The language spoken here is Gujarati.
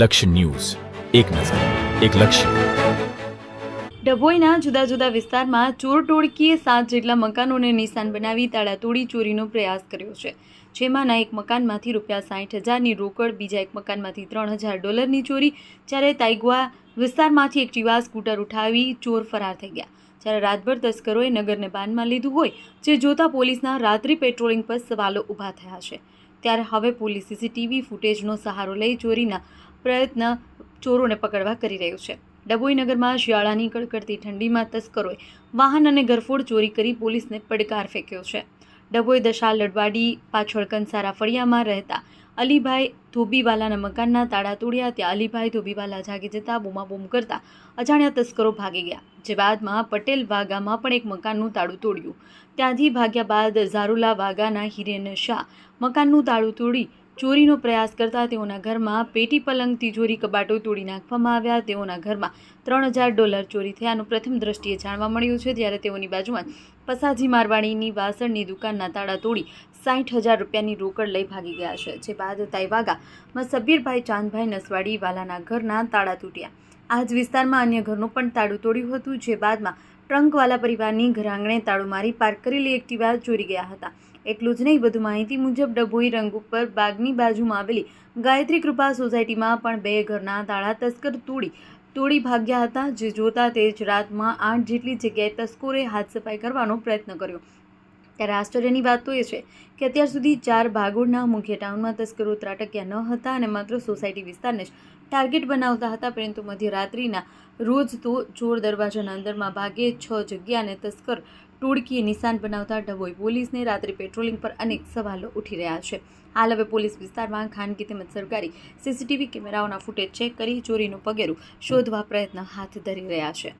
લક્ષ્ય ન્યૂઝ. એક નજર, એક લક્ષ્ય. ડભોઈના જુદા જુદા વિસ્તારમાં ચોર ટોળકીએ સાત જેટલા મકાનોને નિશાન બનાવી તાળા તોડી ચોરીનો પ્રયાસ કર્યો છે. જેમાંના એક મકાનમાંથી રૂપિયા સાઠ હજારની રોકડ, બીજા એક મકાનમાંથી ત્રણ હજાર ડોલરની ચોરી, જ્યારે તાઇગવા વિસ્તારમાંથી એક ટીવા સ્કૂટર ઉઠાવી ચોર ફરાર થઈ ગયા. જ્યારે રાતભર તસ્કરોએ નગરને બાનમાં લીધું હોય, જે જોતા પોલીસના રાત્રિ પેટ્રોલિંગ પર સવાલો ઊભા થયા છે. ત્યારે હવે પોલીસ સીસીટીવી ફૂટેજનો સહારો લઈ ચોરીના પ્રયત્ન ચોરોને પકડવા કરી રહ્યું છે. ડભોઈ નગરમાં શિયાળાની કડકડતી ઠંડીમાં તસ્કરોએ વાહન અને ઘરફોડ ચોરી કરી પોલીસને પડકાર ફેંક્યો છે. ડભોઈ દશા લડવાડી પાછળ કંસારા ફળિયામાં રહેતા અલીભાઈ ધોબીવાલાના મકાનના તાળા તોડ્યા ત્યાં અલીભાઈ ધોબીવાલા જાગી જતા બૂમાબૂમ કરતા અજાણ્યા તસ્કરો ભાગી ગયા. જે બાદમાં પટેલ વાગામાં પણ એક મકાનનું તાળું તોડ્યું. ત્યાંથી ભાગ્યા બાદ ઝારુલા વાગાના હિરેન શાહ મકાનનું તાળું તોડી ચોરીનો પ્રયાસ કરતા તેઓના ઘરમાં પેટી પલંગ તિજોરી કબાટો તોડી નાખવામાં આવ્યા. તેઓના ઘરમાં ત્રણ હજાર ડોલર ચોરી થયાનું પ્રથમ દ્રષ્ટિએ જાણવા મળ્યું છે. જ્યારે તેઓની બાજુમાં પસાજી મારવાડીની વાસણની દુકાનના તાળા તોડી સાઠ હજાર રૂપિયાની રોકડ લઈ ભાગી ગયા છે. જે બાદ તાઈવાગામાં સબીરભાઈ ચાંદભાઈ નસવાડી વાલાના ઘરના તાળા તૂટ્યા. આ જ વિસ્તારમાં અન્ય ઘરનું પણ તાળું તોડ્યું હતું. જે બાદમાં ટ્રંકવાલા પરિવારની ઘર આંગણે તાળું મારી પાર્ક કરેલી એક્ટિવા ચોરી ગયા હતા. એટલું જ નહીં, વધુ માહિતી મુજબ ડભોઈ રંગ ઉપર બાગની બાજુમાં આવેલી ગાયત્રી કૃપા સોસાયટીમાં પણ બે ઘરના તાળા તસ્કર તોડી તોડી ભાગ્યા હતા. જે જોતા તે જ રાતમાં આઠ જેટલી જગ્યાએ તસ્કરોએ હાથ સફાઈ કરવાનો પ્રયત્ન કર્યો. ત્યારે આશ્ચર્યની વાત તો એ છે કે અત્યાર સુધી ચાર ભાગોળના મુખ્ય ટાઉનમાં તસ્કરો ત્રાટક્યા ન હતા અને માત્ર સોસાયટી વિસ્તારને જ ટાર્ગેટ બનાવતા હતા. પરંતુ મધ્યરાત્રિના રોજ તો ચોર દરવાજાના અંદરમાં ભાગે છ જગ્યાને તસ્કર ટોળકીએ નિશાન બનાવતા ડભોઈ પોલીસને રાત્રે પેટ્રોલિંગ પર અનેક સવાલો ઉઠી રહ્યા છે. હાલ હવે પોલીસ વિસ્તારમાં ખાનગી તેમજ સરકારી સીસીટીવી કેમેરાઓના ફૂટેજ ચેક કરી ચોરીનું પગેરું શોધવા પ્રયત્ન હાથ ધરી રહ્યા છે.